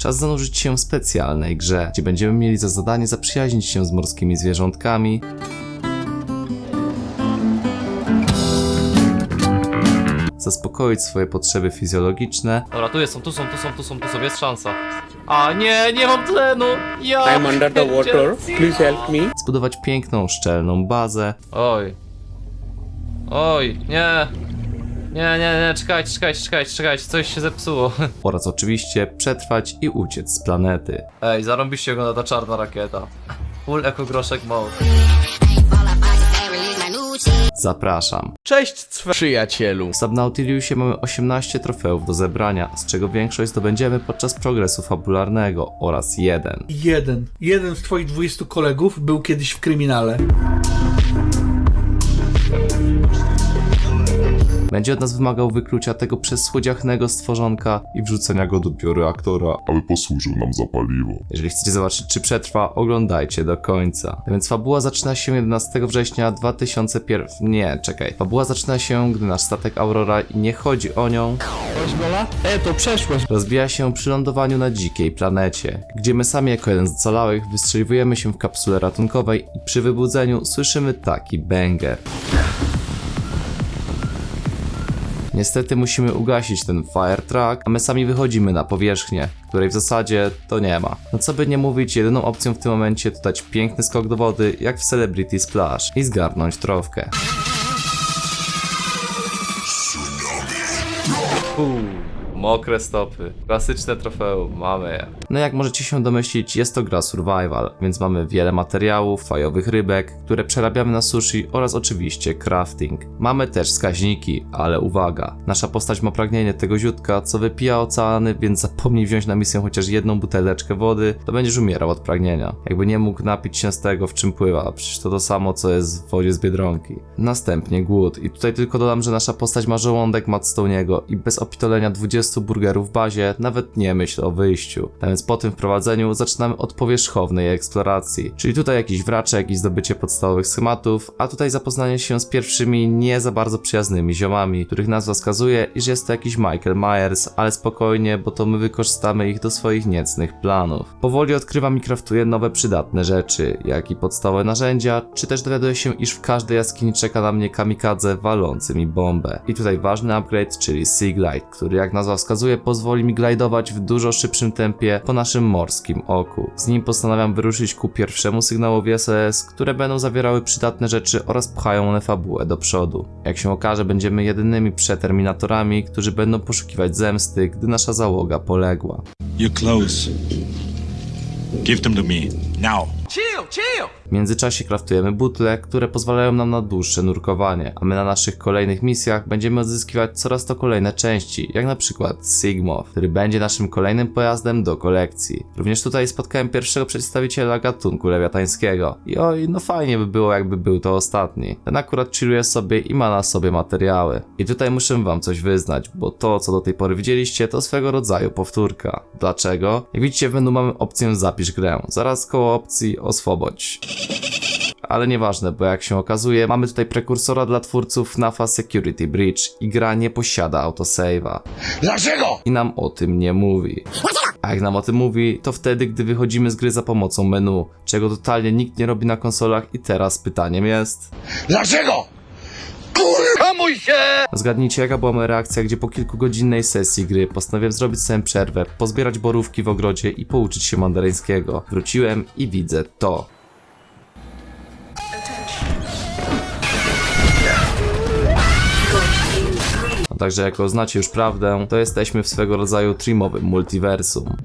Czas zanurzyć się w specjalnej grze, gdzie będziemy mieli za zadanie zaprzyjaźnić się z morskimi zwierzątkami, zaspokoić swoje potrzeby fizjologiczne Dobra, tu są, tu są, tu są, tu są, tu są, jest szansa. A nie, nie mam tlenu! Ja I'm under the water. Please help me. zbudować piękną, szczelną bazę, Oj. Oj, nie. Nie, nie, nie, czekajcie, czekajcie, czekajcie, czekajcie, coś się zepsuło. oraz oczywiście przetrwać i uciec z planety. Ej, zarąbiście go na ta czarna rakieta. Full ekogroszek mode. Zapraszam. Cześć, cwe... Przyjacielu. W Subnautiliusie mamy 18 trofeów do zebrania, z czego większość zdobędziemy podczas progresu fabularnego oraz jeden. Jeden. Jeden z twoich 20 kolegów był kiedyś w kryminale. Będzie od nas wymagał wyklucia tego przesłodziachnego stworzonka i wrzucenia go do bioreaktora. aby posłużył nam za paliwo. Jeżeli chcecie zobaczyć czy przetrwa, oglądajcie do końca. A więc fabuła zaczyna się 11 września 2001... Nie, czekaj. Fabuła zaczyna się, gdy nasz statek Aurora i nie chodzi o nią? E, to przeszłość. rozbija się przy lądowaniu na dzikiej planecie, gdzie my sami jako jeden z ocalałych wystrzeliwujemy się w kapsule ratunkowej i przy wybudzeniu słyszymy taki banger. Niestety musimy ugasić ten fire truck, a my sami wychodzimy na powierzchnię, której w zasadzie to nie ma. No co by nie mówić, jedyną opcją w tym momencie to dać piękny skok do wody, jak w Celebrity Splash i zgarnąć trofkę. Mokre stopy. Klasyczne trofeum, mamy je. No jak możecie się domyślić, jest to gra survival, więc mamy wiele materiałów, fajowych rybek, które przerabiamy na sushi oraz oczywiście crafting. Mamy też wskaźniki, ale uwaga, nasza postać ma pragnienie tego ziutka, co wypija oceany, więc zapomnij wziąć na misję chociaż jedną buteleczkę wody, to będziesz umierał od pragnienia. Jakby nie mógł napić się z tego, w czym pływa, przecież to to samo, co jest w wodzie z Biedronki. Następnie głód i tutaj tylko dodam, że nasza postać ma żołądek Madstone'ego i bez opitolenia 20 burgerów w bazie nawet nie myśl o wyjściu. A więc po tym wprowadzeniu zaczynamy od powierzchownej eksploracji, czyli tutaj jakiś wraczek i zdobycie podstawowych schematów, a tutaj zapoznanie się z pierwszymi nie za bardzo przyjaznymi ziomami, których nazwa wskazuje, iż jest to jakiś Michael Myers, ale spokojnie, bo to my wykorzystamy ich do swoich niecnych planów. Powoli odkrywam i kraftuję nowe przydatne rzeczy, jak i podstawowe narzędzia, czy też dowiaduję się, iż w każdej jaskini czeka na mnie kamikadze walący mi bombę. I tutaj ważny upgrade, czyli Seaglide, który jak nazwa wskazuje pozwoli mi glajdować w dużo szybszym tempie po naszym morskim oku. Z nim postanawiam wyruszyć ku pierwszemu sygnałowi SOS, które będą zawierały przydatne rzeczy oraz pchają one fabułę do przodu. Jak się okaże, będziemy jedynymi przeterminatorami, którzy będą poszukiwać zemsty, gdy nasza załoga poległa. You're close. Give them to me. Now. W międzyczasie kraftujemy butle, które pozwalają nam na dłuższe nurkowanie, a my na naszych kolejnych misjach będziemy odzyskiwać coraz to kolejne części, jak na przykład Sigmow, który będzie naszym kolejnym pojazdem do kolekcji. Również tutaj spotkałem pierwszego przedstawiciela gatunku lewiatańskiego i oj, no fajnie by było jakby był to ostatni. Ten akurat chilluje sobie i ma na sobie materiały. I tutaj muszę wam coś wyznać, bo to co do tej pory widzieliście to swego rodzaju powtórka. Dlaczego? Jak widzicie w menu mamy opcję zapisz grę, zaraz koło opcji oswobodź. Ale nieważne, bo jak się okazuje, mamy tutaj prekursora dla twórców NAFA Security Breach i gra nie posiada autosave'a. Dlaczego? I nam o tym nie mówi. A jak nam o tym mówi, to wtedy, gdy wychodzimy z gry za pomocą menu, czego totalnie nikt nie robi na konsolach i teraz pytaniem jest... Zgadnijcie, jaka była moja reakcja, gdzie po kilkugodzinnej sesji gry postanowiłem zrobić sobie przerwę, pozbierać borówki w ogrodzie i pouczyć się mandaryńskiego. Wróciłem i widzę to. Także jako znacie już prawdę, to jesteśmy w swego rodzaju trimowym multiversum.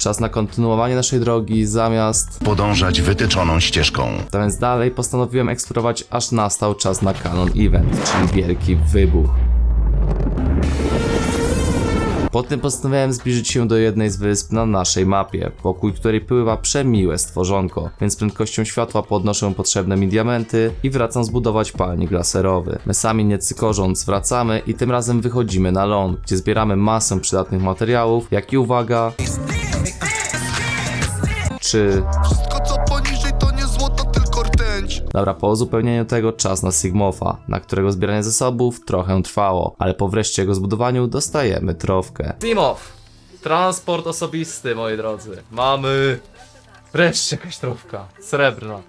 Czas na kontynuowanie naszej drogi zamiast podążać wytyczoną ścieżką. a więc dalej postanowiłem eksplorować, aż nastał czas na Canon Event, czyli wielki wybuch. Po tym postanowiłem zbliżyć się do jednej z wysp na naszej mapie, wokół której pływa przemiłe stworzonko, więc prędkością światła podnoszę potrzebne mi diamenty i wracam zbudować palnik laserowy. My sami nie cykorząc wracamy i tym razem wychodzimy na ląd, gdzie zbieramy masę przydatnych materiałów, jak i uwaga... Czy Wszystko co poniżej to nie złoto, tylko rtęć. Dobra, po uzupełnieniu tego czas na Sigmofa, na którego zbieranie zasobów trochę trwało, ale po wreszcie jego zbudowaniu dostajemy trofkę. Off! Transport osobisty, moi drodzy. Mamy. Wreszcie jakaś trówka. Srebrna.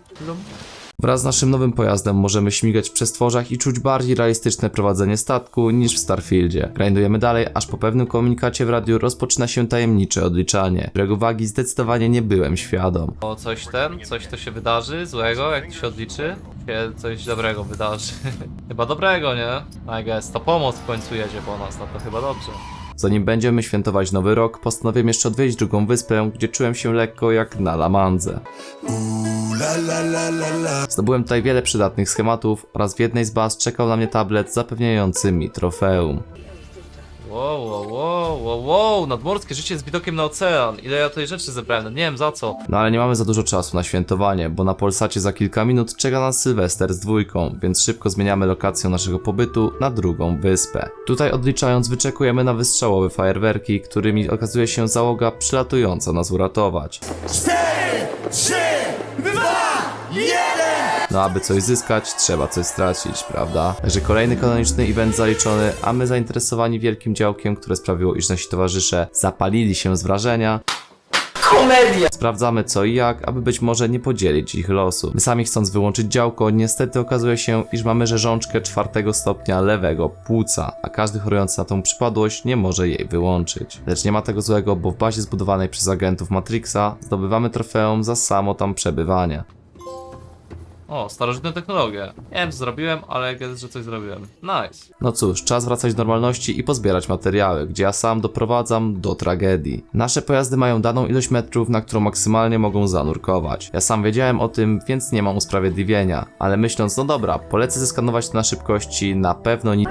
Wraz z naszym nowym pojazdem możemy śmigać w przestworzach i czuć bardziej realistyczne prowadzenie statku niż w Starfieldzie. Grindujemy dalej, aż po pewnym komunikacie w radiu rozpoczyna się tajemnicze odliczanie, którego wagi zdecydowanie nie byłem świadom. O, coś ten? Coś to się wydarzy złego, jak to się odliczy? Się coś dobrego wydarzy. chyba dobrego, nie? I guess. To pomoc w końcu jedzie po nas, no to chyba dobrze. Zanim będziemy świętować nowy rok, postanowiłem jeszcze odwiedzić drugą wyspę, gdzie czułem się lekko jak na Lamandze. Zdobyłem tutaj wiele przydatnych schematów oraz w jednej z baz czekał na mnie tablet zapewniający mi trofeum. Wow, wow, wow, wow, wow, nadmorskie życie z widokiem na ocean. Ile ja tej rzeczy zebrałem, no nie wiem za co. No ale nie mamy za dużo czasu na świętowanie, bo na Polsacie za kilka minut czeka nas Sylwester z dwójką, więc szybko zmieniamy lokację naszego pobytu na drugą wyspę. Tutaj odliczając wyczekujemy na wystrzałowe fajerwerki, którymi okazuje się załoga przylatująca nas uratować. No aby coś zyskać, trzeba coś stracić, prawda? Także kolejny kanoniczny event zaliczony, a my zainteresowani wielkim działkiem, które sprawiło, iż nasi towarzysze zapalili się z wrażenia, Sprawdzamy co i jak, aby być może nie podzielić ich losu. My sami chcąc wyłączyć działko, niestety okazuje się, iż mamy rzeżączkę czwartego stopnia lewego płuca, a każdy chorujący na tą przypadłość nie może jej wyłączyć. Lecz nie ma tego złego, bo w bazie zbudowanej przez agentów Matrixa zdobywamy trofeum za samo tam przebywanie. O, starożytne technologie. Nie wiem co zrobiłem, ale jest, że coś zrobiłem. Nice. No cóż, czas wracać do normalności i pozbierać materiały, gdzie ja sam doprowadzam do tragedii. Nasze pojazdy mają daną ilość metrów, na którą maksymalnie mogą zanurkować. Ja sam wiedziałem o tym, więc nie mam usprawiedliwienia, ale myśląc, no dobra, polecę zeskanować to na szybkości, na pewno nic.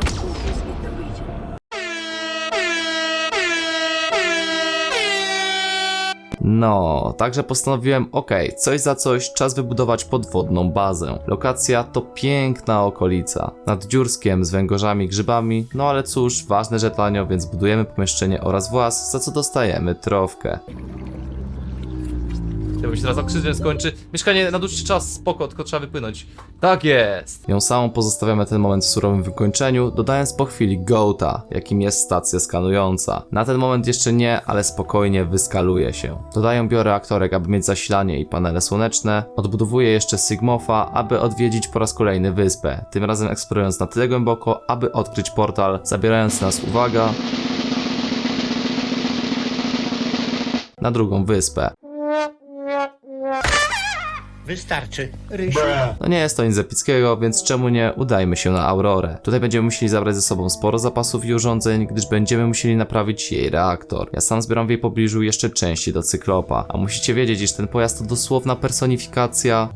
No, także postanowiłem, ok, coś za coś, czas wybudować podwodną bazę. Lokacja to piękna okolica, nad Dziurskiem z węgorzami, grzybami, no ale cóż, ważne, że tanio, więc budujemy pomieszczenie oraz włas, za co dostajemy trofkę. Gdyby się teraz oksygen skończy. Mieszkanie na dłuższy czas, spoko, tylko trzeba wypłynąć. Tak jest! Ją samą pozostawiamy ten moment w surowym wykończeniu, dodając po chwili Goata, jakim jest stacja skanująca. Na ten moment jeszcze nie, ale spokojnie wyskaluje się. Dodaję bioreaktorek, aby mieć zasilanie i panele słoneczne. Odbudowuję jeszcze Sigmofa, aby odwiedzić po raz kolejny wyspę, tym razem eksplorując na tyle głęboko, aby odkryć portal, zabierając nas, uwaga, na drugą wyspę. Wystarczy. Rysiu. No nie jest to nic epickiego, więc czemu nie udajmy się na Aurorę. Tutaj będziemy musieli zabrać ze sobą sporo zapasów i urządzeń, gdyż będziemy musieli naprawić jej reaktor. Ja sam zbieram w jej pobliżu jeszcze części do Cyklopa, a musicie wiedzieć, iż ten pojazd to dosłowna personifikacja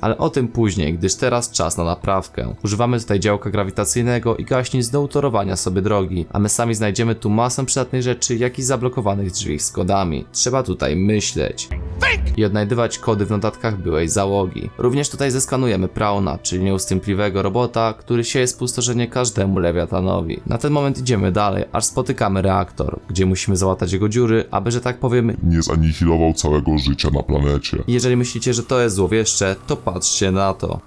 Ale o tym później, gdyż teraz czas na naprawkę. Używamy tutaj działka grawitacyjnego i gaśnic do utorowania sobie drogi, a my sami znajdziemy tu masę przydatnych rzeczy, jak i zablokowanych drzwi z kodami. Trzeba tutaj myśleć. I odnajdywać kody w notatkach byłej załogi. Również tutaj zeskanujemy Prauna, czyli nieustępliwego robota, który sieje spustoszenie każdemu lewiatanowi. Na ten moment idziemy dalej, aż spotykamy reaktor, gdzie musimy załatać jego dziury, aby, że tak powiem, Nie zanihilował całego życia na planecie. jeżeli myślicie, że to jest złowieszcze, to patrzcie na to.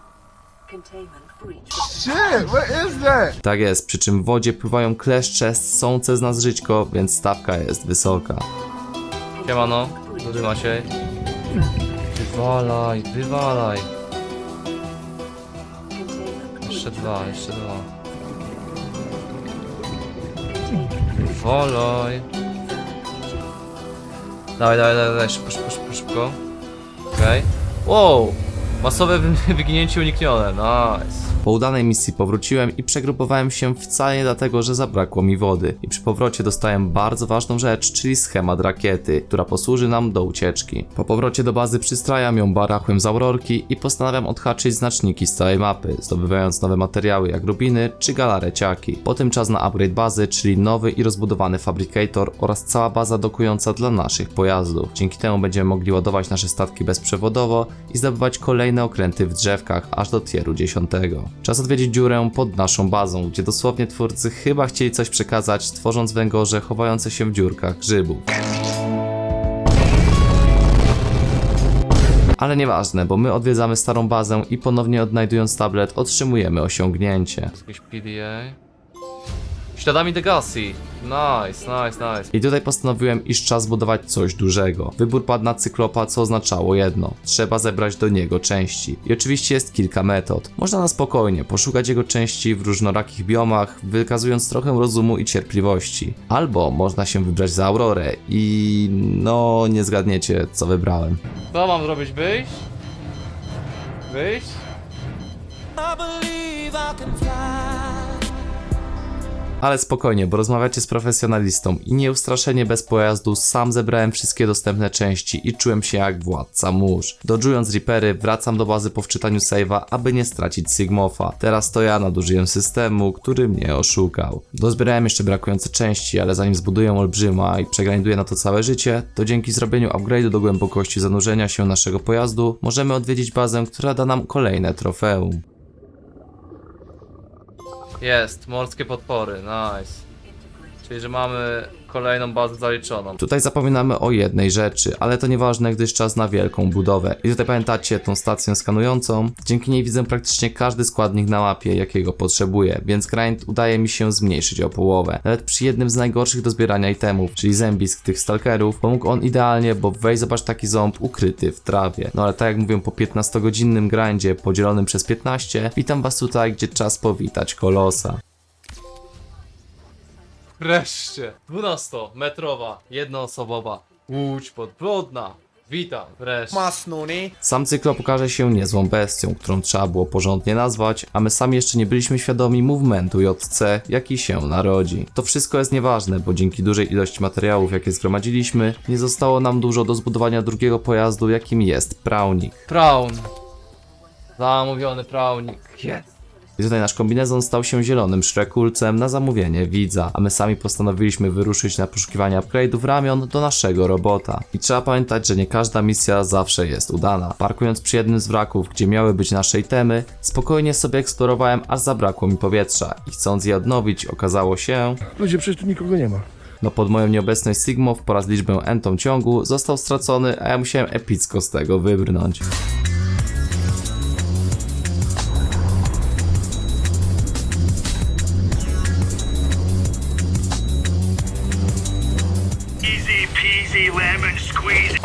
Tak jest, przy czym w wodzie pływają kleszcze ssące z nas żyćko, więc stawka jest wysoka. Siemano, duży Maciej. Wywalaj, wywalaj. Jeszcze dwa, jeszcze dwa. Wywalaj. Dawaj, dawaj, dawaj, dawaj, szybko, szybko, szybko. Okej. Wow! Masowe wy- wyginięcie uniknione, nice. Po udanej misji powróciłem i przegrupowałem się wcale nie dlatego, że zabrakło mi wody. I przy powrocie dostałem bardzo ważną rzecz, czyli schemat rakiety, która posłuży nam do ucieczki. Po powrocie do bazy przystrajam ją barachłem z aurorki i postanawiam odhaczyć znaczniki z całej mapy, zdobywając nowe materiały jak rubiny czy galareciaki. Potem czas na upgrade bazy, czyli nowy i rozbudowany Fabricator oraz cała baza dokująca dla naszych pojazdów. Dzięki temu będziemy mogli ładować nasze statki bezprzewodowo i zdobywać kolejne okręty w drzewkach aż do tieru 10. Czas odwiedzić dziurę pod naszą bazą, gdzie dosłownie twórcy chyba chcieli coś przekazać, tworząc węgorze chowające się w dziurkach grzybów. Ale nieważne, bo my odwiedzamy starą bazę i ponownie odnajdując tablet otrzymujemy osiągnięcie. Jakieś PDA. Śladami Degassi. Nice, nice, nice. I tutaj postanowiłem, iż czas budować coś dużego. Wybór padł na cyklopa, co oznaczało jedno. Trzeba zebrać do niego części. I oczywiście jest kilka metod. Można na spokojnie poszukać jego części w różnorakich biomach, wykazując trochę rozumu i cierpliwości. Albo można się wybrać za Aurorę i... no nie zgadniecie, co wybrałem. Co mam zrobić? Wyjść? Wyjść? Ale spokojnie, bo rozmawiacie z profesjonalistą i nieustraszenie bez pojazdu sam zebrałem wszystkie dostępne części i czułem się jak władca mórz. Dodżując Reapery, wracam do bazy po wczytaniu save'a, aby nie stracić Sigmofa. Teraz to ja nadużyłem systemu, który mnie oszukał. Dozbierałem jeszcze brakujące części, ale zanim zbuduję olbrzyma i przegrinduję na to całe życie, to dzięki zrobieniu upgrade'u do głębokości zanurzenia się naszego pojazdu, możemy odwiedzić bazę, która da nam kolejne trofeum. Jest, morskie podpory, nice. Czyli, że mamy kolejną bazę zaliczoną. Tutaj zapominamy o jednej rzeczy, ale to nieważne, gdyż czas na wielką budowę. I tutaj pamiętacie tą stację skanującą? Dzięki niej widzę praktycznie każdy składnik na mapie, jakiego potrzebuję, więc grind udaje mi się zmniejszyć o połowę. Nawet przy jednym z najgorszych do zbierania itemów, czyli zębisk tych stalkerów, pomógł on idealnie, bo weź zobacz taki ząb ukryty w trawie. No ale tak jak mówię, po 15-godzinnym grindzie podzielonym przez 15, witam was tutaj, gdzie czas powitać kolosa. Wreszcie! 12-metrowa, jednoosobowa łódź podwodna. Witam, wreszcie. Masnuni. Sam cyklop okaże się niezłą bestią, którą trzeba było porządnie nazwać, a my sami jeszcze nie byliśmy świadomi movementu JC, jaki się narodzi. To wszystko jest nieważne, bo dzięki dużej ilości materiałów, jakie zgromadziliśmy, nie zostało nam dużo do zbudowania drugiego pojazdu, jakim jest Prawnik. Praun. Zamówiony prawnik. Jest. I tutaj nasz kombinezon stał się zielonym szrekulcem na zamówienie widza, a my sami postanowiliśmy wyruszyć na poszukiwanie upgrade'ów ramion do naszego robota. I trzeba pamiętać, że nie każda misja zawsze jest udana. Parkując przy jednym z wraków, gdzie miały być nasze itemy, spokojnie sobie eksplorowałem, aż zabrakło mi powietrza i chcąc je odnowić, okazało się, Ludzie, przecież tu nikogo nie ma. no pod moją nieobecność Sigmow po raz liczbę entą ciągu został stracony, a ja musiałem epicko z tego wybrnąć.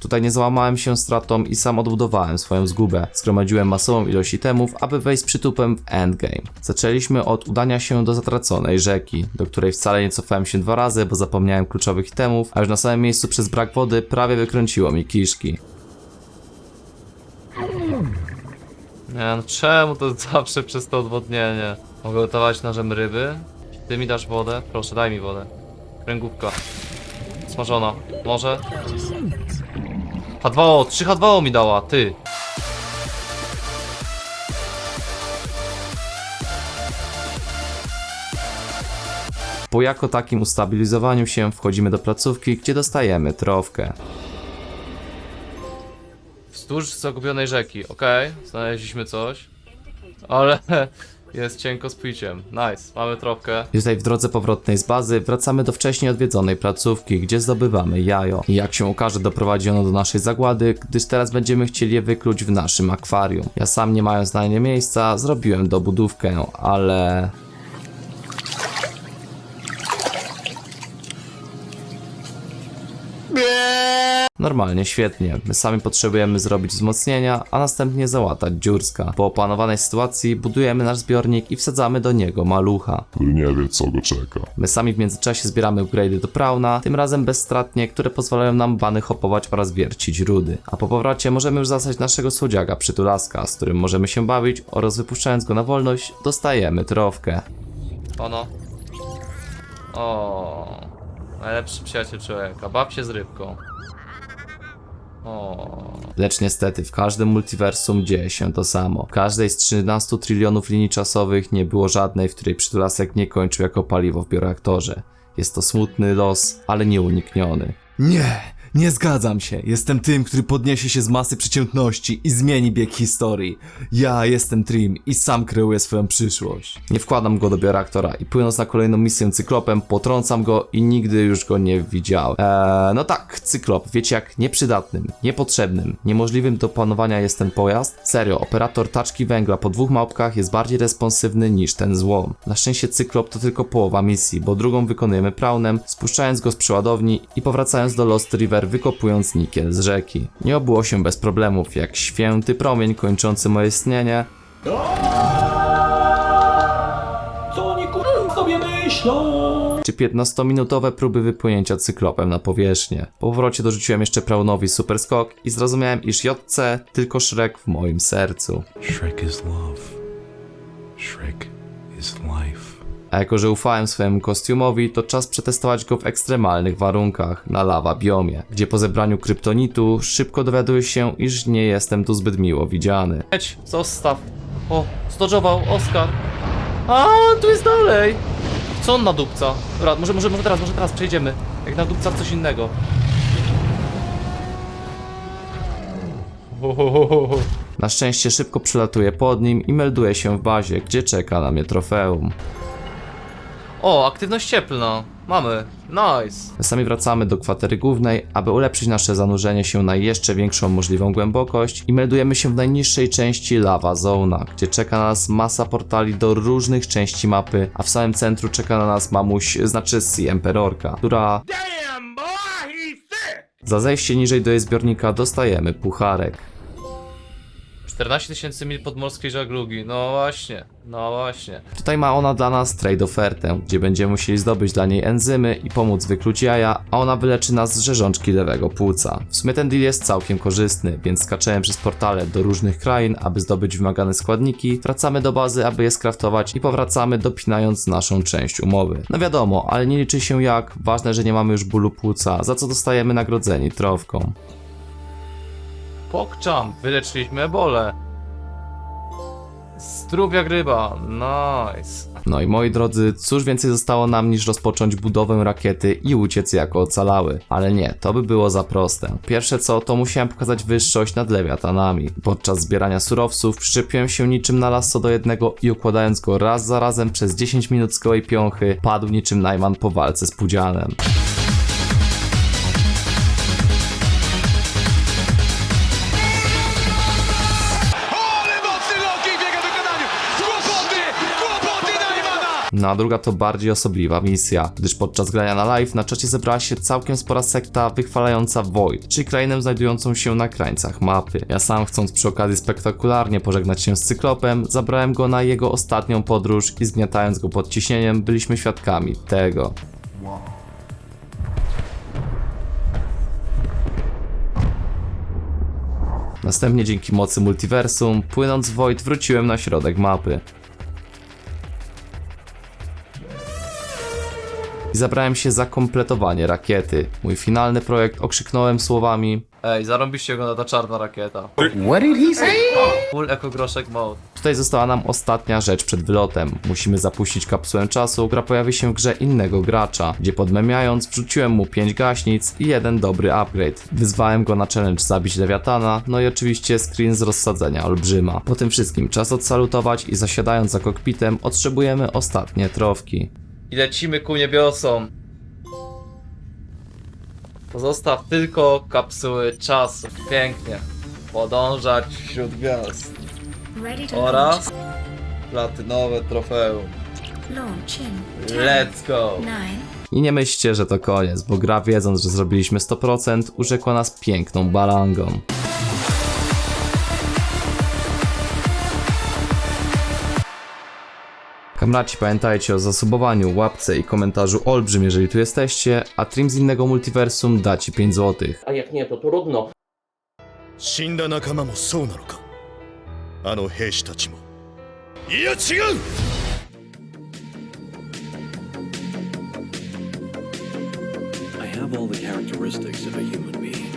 Tutaj nie załamałem się stratą i sam odbudowałem swoją zgubę. Zgromadziłem masową ilość itemów, aby wejść przytupem w endgame. Zaczęliśmy od udania się do zatraconej rzeki, do której wcale nie cofałem się dwa razy, bo zapomniałem kluczowych itemów, a już na samym miejscu przez brak wody prawie wykręciło mi kiszki. Nie no, czemu to zawsze przez to odwodnienie? Mogę gotować nożem ryby? Ty mi dasz wodę? Proszę, daj mi wodę. Kręgówka. Smażona. Może? H2O, 3 H2O mi dała, ty. Po jako takim ustabilizowaniu się wchodzimy do placówki, gdzie dostajemy trofkę. Wzdłuż zakupionej rzeki, okej. Znaleźliśmy coś. Ale jest cienko z piciem. Nice, mamy tropkę. Tutaj w drodze powrotnej z bazy wracamy do wcześniej odwiedzonej placówki, gdzie zdobywamy jajo. I jak się okaże doprowadzi ono do naszej zagłady, gdyż teraz będziemy chcieli je wykluć w naszym akwarium. Ja sam nie mając na nie miejsca, zrobiłem dobudówkę, ale... Normalnie, świetnie. My sami potrzebujemy zrobić wzmocnienia, a następnie załatać dziurska. Po opanowanej sytuacji budujemy nasz zbiornik i wsadzamy do niego malucha. który nie wie co go czeka. My sami w międzyczasie zbieramy upgrade'y do Prauna, tym razem bezstratnie, które pozwalają nam bany hopować oraz wiercić rudy. A po powrocie możemy już zastać naszego słodziaka przytulaska, z którym możemy się bawić oraz wypuszczając go na wolność, dostajemy trofkę. Ono. O, najlepszy przyjaciel człowieka. Baw się z rybką. O, Lecz niestety w każdym multiversum dzieje się to samo. W każdej z 13 trylionów linii czasowych nie było żadnej, w której przytulasek nie kończył jako paliwo w bioreaktorze. Jest to smutny los, ale nieunikniony. Nie, Nie zgadzam się. Jestem tym, który podniesie się z masy przeciętności i zmieni bieg historii. Ja jestem Trim i sam kreuję swoją przyszłość. Nie wkładam go do bioreaktora i płynąc na kolejną misję cyklopem, potrącam go i nigdy już go nie widziałem. Eee, no tak, cyklop. Wiecie jak nieprzydatnym, niepotrzebnym, niemożliwym do panowania jest ten pojazd? Serio, operator taczki węgla po dwóch małpkach jest bardziej responsywny niż ten złom. Na szczęście cyklop to tylko połowa misji, bo drugą wykonujemy praunem, spuszczając go z przeładowni i powracając do Lost River, wykopując nikiel z rzeki. Nie obyło się bez problemów, jak święty promień kończący moje istnienie, czy 15-minutowe próby wypłynięcia cyklopem na powierzchnię. Po powrocie dorzuciłem jeszcze Praunowi super skok i zrozumiałem, iż JC tylko Shrek w moim sercu. Shrek is love. Shrek is life. A jako, że ufałem swojemu kostiumowi, to czas przetestować go w ekstremalnych warunkach, na lawa biomie, gdzie po zebraniu kryptonitu szybko dowiaduję się, iż nie jestem tu zbyt miło widziany. Jedź, zostaw. O, zdodżował Oskar. A, tu jest dalej. Co on nadupca? Dobra, może, może, może teraz, może teraz przejdziemy. Jak nadupca w coś innego. Ohohoho. Na szczęście szybko przylatuję pod nim i melduję się w bazie, gdzie czeka na mnie trofeum. O, aktywność cieplna. Mamy. Nice. Sami wracamy do kwatery głównej, aby ulepszyć nasze zanurzenie się na jeszcze większą możliwą głębokość i meldujemy się w najniższej części Lava Zona, gdzie czeka na nas masa portali do różnych części mapy, a w samym centrum czeka na nas mamuś, znaczy Sea Emperorka, która... Za zejście niżej do jej zbiornika dostajemy pucharek. 14 tysięcy mil podmorskiej żaglugi. No właśnie, no właśnie. Tutaj ma ona dla nas trade ofertę, gdzie będziemy musieli zdobyć dla niej enzymy i pomóc wykluć jaja, a ona wyleczy nas z rzeżączki lewego płuca. W sumie ten deal jest całkiem korzystny, więc skaczemy przez portale do różnych krain, aby zdobyć wymagane składniki, wracamy do bazy, aby je skraftować i powracamy dopinając naszą część umowy. No wiadomo, ale nie liczy się jak, ważne, że nie mamy już bólu płuca, za co dostajemy nagrodzeni trofką. Pokczam, wyleczyliśmy ebolę. Strów jak ryba, nice. No i moi drodzy, cóż więcej zostało nam niż rozpocząć budowę rakiety i uciec jako ocalały. Ale nie, to by było za proste. Pierwsze co, to musiałem pokazać wyższość nad lewiatanami. Podczas zbierania surowców przyczepiłem się niczym na lasso do jednego i układając go raz za razem przez 10 minut z kołej piąchy, padł niczym Najman po walce z Pudzianem. No a druga to bardziej osobliwa misja, gdyż podczas grania na live na czacie zebrała się całkiem spora sekta wychwalająca Void, czyli krainę znajdującą się na krańcach mapy. Ja sam chcąc przy okazji spektakularnie pożegnać się z Cyklopem, zabrałem go na jego ostatnią podróż i zgniatając go pod ciśnieniem byliśmy świadkami tego. Następnie dzięki mocy multiversum, płynąc Void wróciłem na środek mapy. I zabrałem się za kompletowanie rakiety. Mój finalny projekt okrzyknąłem słowami Ej, zarąbiście wygląda ta czarna rakieta. What did he say? Full ekogroszek mode. Tutaj została nam ostatnia rzecz przed wylotem. Musimy zapuścić kapsułę czasu, która pojawi się w grze innego gracza, gdzie podmemiając wrzuciłem mu 5 gaśnic i jeden dobry upgrade. Wyzwałem go na challenge zabić lewiatana, no i oczywiście screen z rozsadzenia olbrzyma. Po tym wszystkim czas odsalutować i zasiadając za kokpitem otrzymujemy ostatnie trofki. I lecimy ku niebiosom. Pozostaw tylko kapsuły czasu. Pięknie. Podążać wśród gwiazd. Oraz platynowe trofeum. launch in 10, Let's go! 9, I nie myślcie, że to koniec, bo gra wiedząc, że zrobiliśmy 100%, urzekła nas piękną balangą. Kamraci, pamiętajcie o zasubowaniu, łapce i komentarzu olbrzym, jeżeli tu jesteście, a Trim z innego multiversum da ci 5 zł. A jak nie, to trudno. 死んだ仲間もそうなのかあの兵士たちもいや違う I have all the characteristics of a human being.